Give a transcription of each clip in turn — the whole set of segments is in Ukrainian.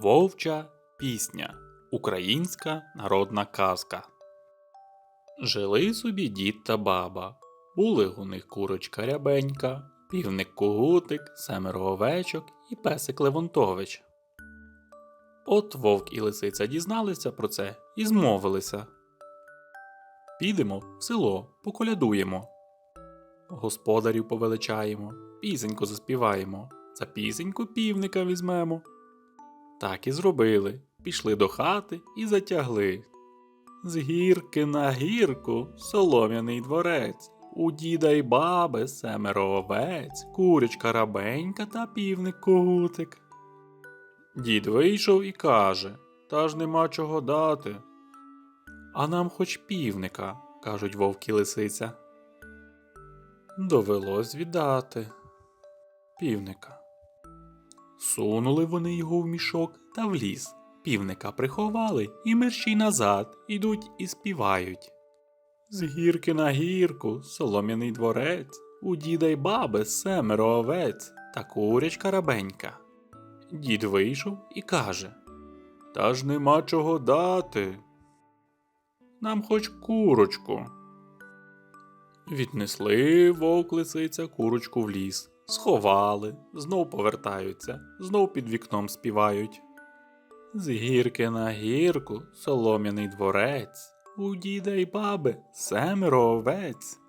Вовча пісня. Українська народна казка. Жили собі дід та баба. Були у них курочка рябенька, півник кугутик, семеро овечок і песик Левонтович. От вовк і лисиця дізналися про це і змовилися. Підемо в село, поколядуємо. Господарів повеличаємо, пісеньку заспіваємо, за пісеньку півника візьмемо. Так і зробили. Пішли до хати і затягли. З гірки на гірку солом'яний дворець. У діда й баби семеро овець, курочка рабенька та півник когутик. Дід вийшов і каже: Та ж нема чого дати. А нам хоч півника, кажуть вовк і лисиця. Довелось віддати півника. Сунули вони його в мішок та в ліс. Півника приховали і мерщій назад ідуть і співають. З гірки на гірку, солом'яний дворець, у діда й баби семеро овець та курячка рабенька. Дід вийшов і каже: Та ж нема чого дати. Нам хоч курочку. Віднесли вовк лисиця курочку в ліс, сховали, знов повертаються, знов під вікном співають. З гірки на гірку солом'яний дворець, у діда й баби семеро овець.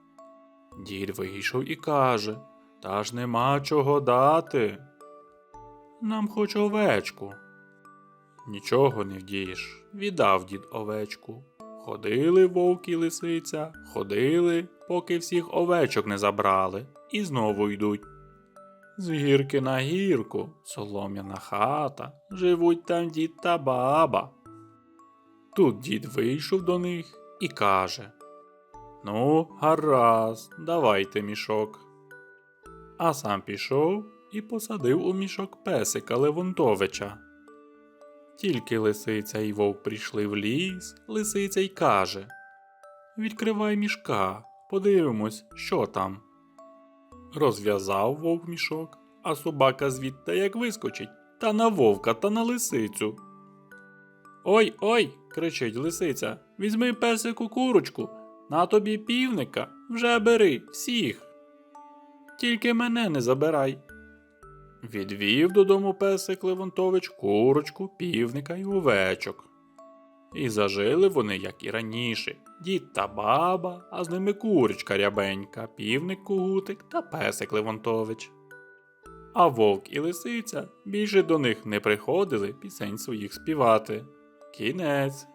Дід вийшов і каже, та ж нема чого дати. Нам хоч овечку. Нічого не вдієш, віддав дід овечку. Ходили вовк і лисиця, ходили, поки всіх овечок не забрали, і знову йдуть. З гірки на гірку, солом'яна хата, живуть там дід та баба. Тут дід вийшов до них і каже: Ну, гаразд, давайте мішок. А сам пішов і посадив у мішок песика Левонтовича. Тільки лисиця і вовк прийшли в ліс, лисиця й каже: Відкривай мішка, подивимось, що там. Розв'язав вовк мішок, а собака звідти як вискочить, та на вовка, та на лисицю. Ой ой. кричить лисиця. Візьми песику курочку, на тобі півника, вже бери всіх. Тільки мене не забирай. Відвів додому песик Левонтович курочку, півника й овечок. І зажили вони, як і раніше, дід та баба, а з ними курочка рябенька, півник кугутик та песик Левонтович. А вовк і лисиця більше до них не приходили пісень своїх співати. Кінець.